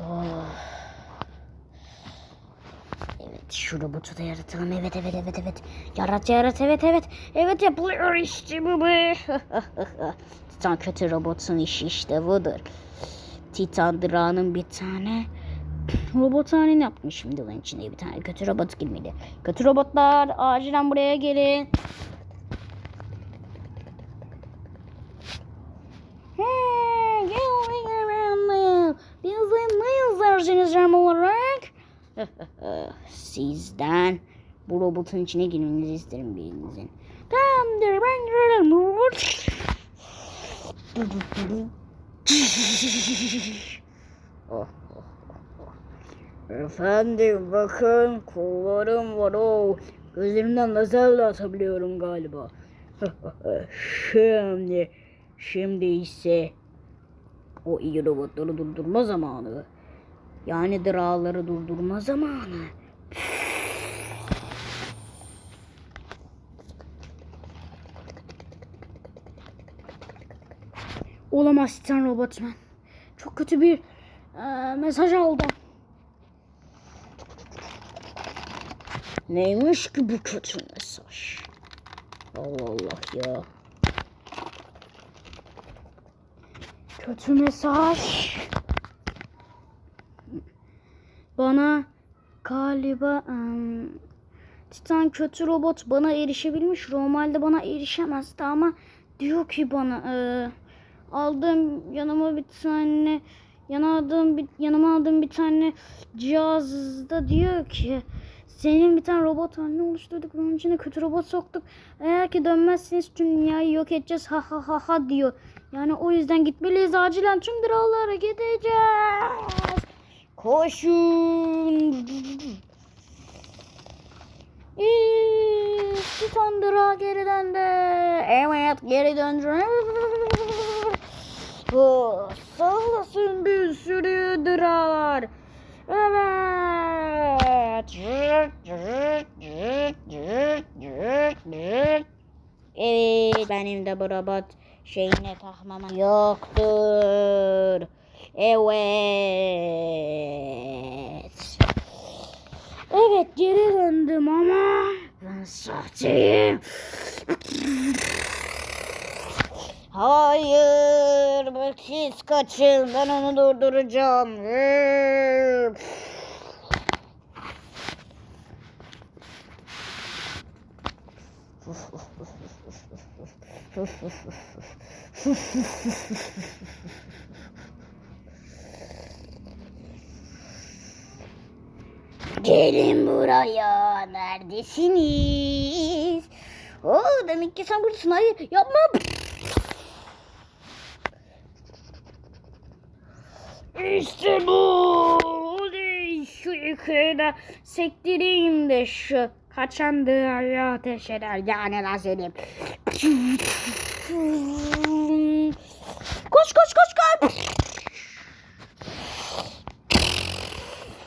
Oh. Evet şu robotu da yaratalım. Evet evet evet evet. Yarat yarat evet evet. Evet yapılıyor işte bu be. Titan kötü robotun işi işte budur. Titan Dra'nın bir tane robot halini yapmış şimdi lan içine bir tane kötü robot girmeli. Kötü robotlar acilen buraya gelin. Sizden bu robotun içine girmenizi isterim birinizin. Tamamdır ben girerim. Oh, oh, oh. Efendim bakın kollarım var o. Gözlerimden lazer de atabiliyorum galiba. şimdi, şimdi ise o iyi robotları durdurma zamanı. Yani dırağları durdurma zamanı. Olamaz Titan Robotman. Çok kötü bir e, mesaj aldım. Neymiş ki bu kötü mesaj? Allah Allah ya. Kötü mesaj. Bana galiba ım, Titan kötü robot bana erişebilmiş. Normalde bana erişemezdi ama diyor ki bana e, aldığım yanıma bir tane yana aldığım bir yanıma aldığım bir tane cihazda diyor ki senin bir tane robot halini oluşturduk onun içine kötü robot soktuk. Eğer ki dönmezseniz tüm dünyayı yok edeceğiz ha ha ha ha diyor. Yani o yüzden gitmeliyiz acilen tüm dağlara gideceğiz. Koşun. İyi, Titan Dra geri döndü. Evet geri döndü. Oh, Sallasın bir sürü Dralar. Evet. Evet benim de bu robot şeyine takmama yoktur. Evet. Evet geri döndüm ama ben sahteyim. Hayır, bak siz kaçın. Ben onu durduracağım. Gelin buraya. Neredesiniz? Oo, demek ki sen buradasın. Hayır, yapma. İşte bu. Şu yukarıda sektireyim de şu kaçan dağarı ateş eder. Yani lazerim. Koş koş koş koş.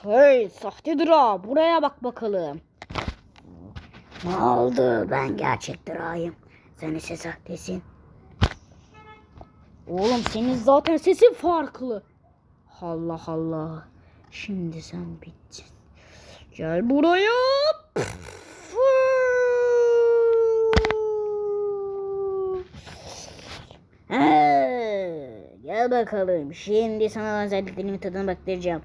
Hey sahte dura buraya bak bakalım. Ne oldu? Ben gerçek durayım. Sen ise sahtesin. Oğlum senin zaten sesin farklı. Allah Allah. Şimdi sen bittin. Gel buraya. Gel bakalım. Şimdi sana özelliklerimin tadına baktıracağım.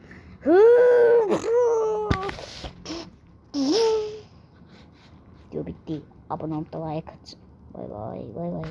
Bitti. Abone olup da like. Bay bay bay bay.